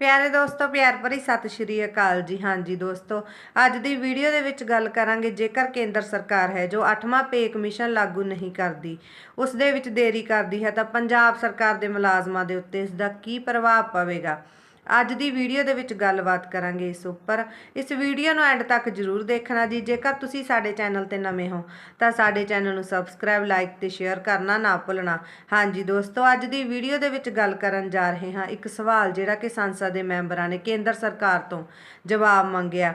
ਪਿਆਰੇ ਦੋਸਤੋ, ਪਿਆਰ ਭਰੀ ਸਤਿ ਸ਼੍ਰੀ ਅਕਾਲ ਜੀ। ਹਾਂਜੀ ਦੋਸਤੋ, ਅੱਜ ਦੀ ਵੀਡੀਓ ਦੇ ਵਿੱਚ ਗੱਲ ਕਰਾਂਗੇ ਜੇਕਰ ਕੇਂਦਰ ਸਰਕਾਰ ਹੈ ਜੋ 8ਵਾਂ ਪੇ ਕਮਿਸ਼ਨ ਲਾਗੂ ਨਹੀਂ ਕਰਦੀ, ਉਸ ਦੇ ਵਿੱਚ ਦੇਰੀ ਕਰਦੀ ਹੈ, ਤਾਂ ਪੰਜਾਬ ਸਰਕਾਰ ਦੇ ਮੁਲਾਜ਼ਮਾਂ ਦੇ ਉੱਤੇ ਇਸ ਦਾ ਕੀ ਪ੍ਰਭਾਵ ਪਵੇਗਾ? ਅੱਜ ਦੀ ਵੀਡੀਓ ਦੇ ਵਿੱਚ ਗੱਲਬਾਤ ਕਰਾਂਗੇ ਇਸ ਉੱਪਰ। ਇਸ ਵੀਡੀਓ ਨੂੰ ਐਂਡ ਤੱਕ ਜਰੂਰ ਦੇਖਣਾ ਜੀ। ਜੇਕਰ ਤੁਸੀਂ ਸਾਡੇ ਚੈਨਲ ਤੇ ਨਵੇਂ ਹੋ, ਤਾਂ ਸਾਡੇ ਚੈਨਲ ਨੂੰ ਸਬਸਕ੍ਰਾਈਬ, ਲਾਈਕ ਤੇ ਸ਼ੇਅਰ ਕਰਨਾ ਨਾ ਭੁੱਲਣਾ। ਹਾਂਜੀ ਦੋਸਤੋ, ਅੱਜ ਦੀ ਵੀਡੀਓ ਦੇ ਵਿੱਚ ਗੱਲ ਕਰਨ ਜਾ ਰਹੇ ਹਾਂ। ਇੱਕ ਸਵਾਲ ਜਿਹੜਾ ਕਿ ਸੰਸਦ ਦੇ ਮੈਂਬਰਾਂ ਨੇ ਕੇਂਦਰ ਸਰਕਾਰ ਤੋਂ ਜਵਾਬ ਮੰਗਿਆ।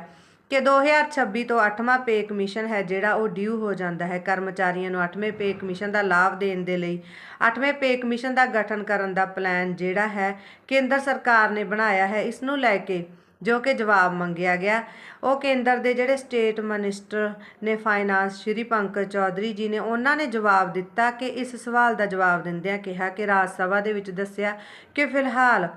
ਕਿ 2026 ਤੋਂ 8ਵਾਂ ਪੇ ਕਮਿਸ਼ਨ ਹੈ ਜਿਹੜਾ ਉਹ ਡਿਊ ਹੋ ਜਾਂਦਾ ਹੈ। ਕਰਮਚਾਰੀਆਂ ਨੂੰ 8ਵੇਂ ਪੇ ਕਮਿਸ਼ਨ ਦਾ ਲਾਭ ਦੇਣ ਦੇ ਲਈ 8ਵੇਂ ਪੇ ਕਮਿਸ਼ਨ ਦਾ ਗਠਨ ਕਰਨ ਦਾ ਪਲਾਨ ਜਿਹੜਾ ਹੈ ਕੇਂਦਰ ਸਰਕਾਰ ਨੇ ਬਣਾਇਆ ਹੈ। ਇਸ ਨੂੰ ਲੈ ਕੇ ਜੋ ਕਿ ਜਵਾਬ ਮੰਗਿਆ ਗਿਆ। ਉਹ ਕੇਂਦਰ ਦੇ ਜਿਹੜੇ ਸਟੇਟ ਮਿਨਿਸਟਰ ਨੇ ਫਾਈਨਾਂਸ, ਸ਼੍ਰੀ ਪੰਕਜ ਚੌਧਰੀ ਜੀ ਨੇ, ਉਹਨਾਂ ਨੇ ਜਵਾਬ ਦਿੱਤਾ ਕਿ ਇਸ ਸਵਾਲ ਦਾ ਜਵਾਬ ਦਿੰਦਿਆਂ ਕਿਹਾ ਕਿ ਰਾਜ ਸਭਾ ਦੇ ਵਿੱਚ ਦੱਸਿਆ ਕਿ ਫਿਲਹਾਲ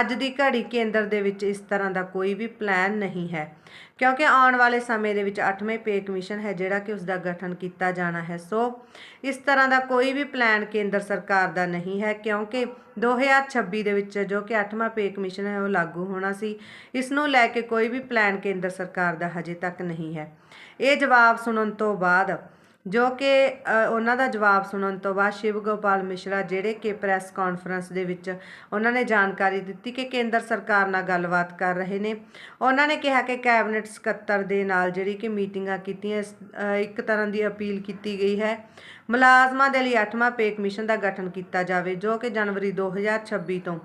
ਅੱਜ ਦੀ ਘੜੀ ਕੇਂਦਰ ਦੇ ਵਿੱਚ ਇਸ ਤਰ੍ਹਾਂ ਦਾ ਕੋਈ ਵੀ ਪਲਾਨ ਨਹੀਂ ਹੈ। ਕਿਉਂਕਿ ਆਉਣ ਵਾਲੇ ਸਮੇਂ ਦੇ ਵਿੱਚ 8ਵੇਂ ਪੇ ਕਮਿਸ਼ਨ ਹੈ ਜਿਹੜਾ ਕਿ ਉਸ ਦਾ ਗਠਨ ਕੀਤਾ ਜਾਣਾ ਹੈ। ਸੋ ਇਸ ਤਰ੍ਹਾਂ ਦਾ ਕੋਈ ਵੀ ਪਲਾਨ ਕੇਂਦਰ ਸਰਕਾਰ ਦਾ ਨਹੀਂ ਹੈ ਕਿਉਂਕਿ 2026 ਦੇ ਵਿੱਚ ਜੋ ਕਿ 8ਵਾਂ ਪੇ ਕਮਿਸ਼ਨ ਹੈ ਉਹ ਲਾਗੂ ਹੋਣਾ ਸੀ। ਇਸ ਨੂੰ ਲੈ ਕੇ ਕੋਈ ਵੀ ਪਲਾਨ ਕੇਂਦਰ ਸਰਕਾਰ ਦਾ ਹਜੇ ਤੱਕ ਨਹੀਂ ਹੈ। ਇਹ ਜਵਾਬ ਸੁਣਨ ਤੋਂ ਬਾਅਦ ਜੋ ਕਿ ਉਹਨਾਂ ਦਾ ਜਵਾਬ ਸੁਣਨ ਤੋਂ ਬਾਅਦ ਸ਼ਿਵ ਗੋਪਾਲ ਮਿਸ਼ਰਾ ਜਿਹੜੇ ਕਿ ਪ੍ਰੈਸ ਕਾਨਫਰੰਸ ਦੇ ਵਿੱਚ ਉਹਨਾਂ ਨੇ ਜਾਣਕਾਰੀ ਦਿੱਤੀ ਕਿ ਕੇਂਦਰ ਸਰਕਾਰ ਨਾਲ ਗੱਲਬਾਤ ਕਰ ਰਹੇ ਨੇ। ਉਹਨਾਂ ਨੇ ਕਿਹਾ ਕਿ ਕੈਬਨਿਟ ਸਕੱਤਰ ਦੇ ਨਾਲ ਜਿਹੜੀ ਕਿ ਮੀਟਿੰਗਾਂ ਕੀਤੀਆਂ ਇੱਕ ਤਰ੍ਹਾਂ ਦੀ ਅਪੀਲ ਕੀਤੀ ਗਈ ਹੈ। ਮੁਲਾਜ਼ਮਾਂ ਦੇ ਲਈ 8ਵਾਂ ਪੇ ਕਮਿਸ਼ਨ ਦਾ ਗਠਨ ਕੀਤਾ ਜਾਵੇ, ਜੋ ਕਿ ਜਨਵਰੀ 2026 ਤੋਂ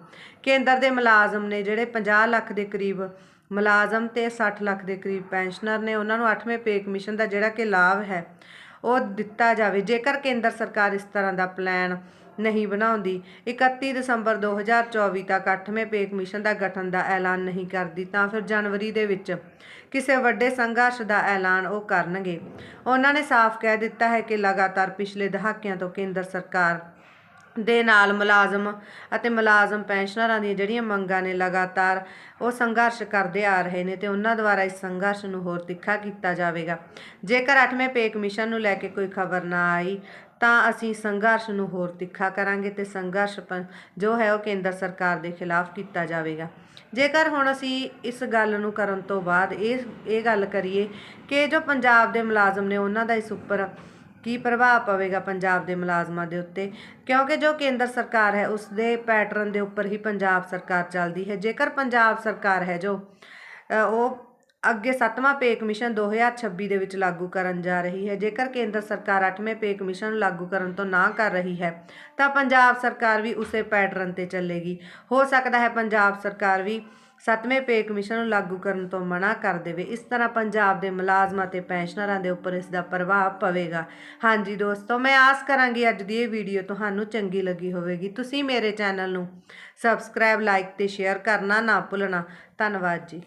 ਕੇਂਦਰ ਦੇ ਮੁਲਾਜ਼ਮ ਨੇ ਜਿਹੜੇ 50 ਲੱਖ ਦੇ ਕਰੀਬ ਮੁਲਾਜ਼ਮ ਤੇ 60 ਲੱਖ ਦੇ ਕਰੀਬ ਪੈਨਸ਼ਨਰ ਨੇ, ਉਹਨਾਂ ਨੂੰ 8ਵੇਂ ਪੇ ਕਮਿਸ਼ਨ ਦਾ ਜਿਹੜਾ ਕਿ ਲਾਭ ਹੈ ਉਹ ਦਿੱਤਾ ਜਾਵੇ। ਜੇਕਰ ਕੇਂਦਰ ਸਰਕਾਰ ਇਸ ਤਰ੍ਹਾਂ ਦਾ ਪਲਾਨ ਨਹੀਂ ਬਣਾਉਂਦੀ 31 ਦਸੰਬਰ 2024 ਤੱਕ 8ਵੇਂ ਪੇ ਕਮਿਸ਼ਨ ਦਾ ਗਠਨ ਦਾ ਐਲਾਨ ਨਹੀਂ ਕਰਦੀ, ਤਾਂ ਫਿਰ ਜਨਵਰੀ ਦੇ ਵਿੱਚ ਕਿਸੇ ਵੱਡੇ ਸੰਘਰਸ਼ ਦਾ ਐਲਾਨ ਉਹ ਕਰਨਗੇ। ਉਹਨਾਂ ਨੇ ਸਾਫ਼ ਕਹਿ ਦਿੱਤਾ ਹੈ ਕਿ ਲਗਾਤਾਰ ਪਿਛਲੇ ਦਹਾਕਿਆਂ ਤੋਂ ਕੇਂਦਰ ਸਰਕਾਰ ਦੇ ਨਾਲ ਮੁਲਾਜ਼ਮ ਅਤੇ ਮੁਲਾਜ਼ਮ ਪੈਨਸ਼ਨਰਾਂ ਦੀਆਂ ਜਿਹੜੀਆਂ ਮੰਗਾਂ ਨੇ ਲਗਾਤਾਰ ਉਹ ਸੰਘਰਸ਼ ਕਰਦੇ ਆ ਰਹੇ ਨੇ ਤੇ ਉਹਨਾਂ ਦੁਆਰਾ ਇਸ ਸੰਘਰਸ਼ ਨੂੰ ਹੋਰ ਤਿੱਖਾ ਕੀਤਾ ਜਾਵੇਗਾ। ਜੇਕਰ 8ਵੇਂ ਪੇ ਕਮਿਸ਼ਨ ਨੂੰ ਲੈ ਕੇ ਕੋਈ ਖਬਰ ਨਾ ਆਈ ਤਾਂ ਅਸੀਂ ਸੰਘਰਸ਼ ਨੂੰ ਹੋਰ ਤਿੱਖਾ ਕਰਾਂਗੇ ਤੇ ਸੰਘਰਸ਼ ਪ- ਜੋ ਹੈ ਉਹ ਕੇਂਦਰ ਸਰਕਾਰ ਦੇ ਖਿਲਾਫ ਕੀਤਾ ਜਾਵੇਗਾ। ਜੇਕਰ ਹੁਣ ਅਸੀਂ ਇਸ ਗੱਲ ਨੂੰ ਕਰਨ ਤੋਂ ਬਾਅਦ ਇਹ ਇਹ ਗੱਲ ਕਰੀਏ ਕਿ ਜੋ ਪੰਜਾਬ ਦੇ ਮੁਲਾਜ਼ਮ ਨੇ ਉਹਨਾਂ ਦਾ ਇਸ ਉੱਪਰ ਕੀ ਪ੍ਰਭਾਵ ਪਵੇਗਾ ਪੰਜਾਬ ਦੇ ਮੁਲਾਜ਼ਮਾਂ ਦੇ ਉੱਤੇ? ਕਿਉਂਕਿ ਜੋ ਕੇਂਦਰ ਸਰਕਾਰ ਹੈ ਉਸ ਦੇ ਪੈਟਰਨ ਦੇ ਉੱਪਰ ਹੀ ਪੰਜਾਬ ਸਰਕਾਰ ਚੱਲਦੀ ਹੈ। ਜੇਕਰ ਪੰਜਾਬ ਸਰਕਾਰ ਹੈ, ਜੋ ਉਹ ਅੱਗੇ 7ਵਾਂ ਪੇ ਕਮਿਸ਼ਨ 2026 ਦੇ ਵਿੱਚ ਲਾਗੂ ਕਰਨ ਜਾ ਰਹੀ ਹੈ। ਜੇਕਰ ਕੇਂਦਰ ਸਰਕਾਰ 8ਵੇਂ ਪੇ ਕਮਿਸ਼ਨ ਨੂੰ ਲਾਗੂ ਕਰਨ ਤੋਂ ਨਾ ਕਰ ਰਹੀ ਹੈ, ਤਾਂ ਪੰਜਾਬ ਸਰਕਾਰ ਵੀ ਉਸੇ ਪੈਟਰਨ ਤੇ ਚੱਲੇਗੀ। ਹੋ ਸਕਦਾ ਹੈ ਪੰਜਾਬ ਸਰਕਾਰ ਵੀ 7ਵੇਂ ਪੇ ਕਮਿਸ਼ਨ ਨੂੰ ਲਾਗੂ ਕਰਨ ਤੋਂ ਮਨਾ ਕਰ ਦੇਵੇ। ਇਸ ਤਰ੍ਹਾਂ ਪੰਜਾਬ ਦੇ ਮੁਲਾਜ਼ਮਾਂ ਤੇ ਪੈਨਸ਼ਨਰਾਂ ਦੇ ਉੱਪਰ ਇਸ ਦਾ ਪ੍ਰਭਾਵ ਪਵੇਗਾ। ਹਾਂਜੀ ਦੋਸਤੋ, ਮੈਂ ਆਸ ਕਰਾਂਗੀ ਅੱਜ ਦੀ ਇਹ ਵੀਡੀਓ ਤੁਹਾਨੂੰ ਚੰਗੀ ਲੱਗੀ ਹੋਵੇਗੀ। ਤੁਸੀਂ ਮੇਰੇ ਚੈਨਲ ਨੂੰ ਸਬਸਕ੍ਰਾਈਬ, ਲਾਈਕ ਤੇ ਸ਼ੇਅਰ ਕਰਨਾ ਨਾ ਭੁੱਲਣਾ। ਧੰਨਵਾਦ ਜੀ।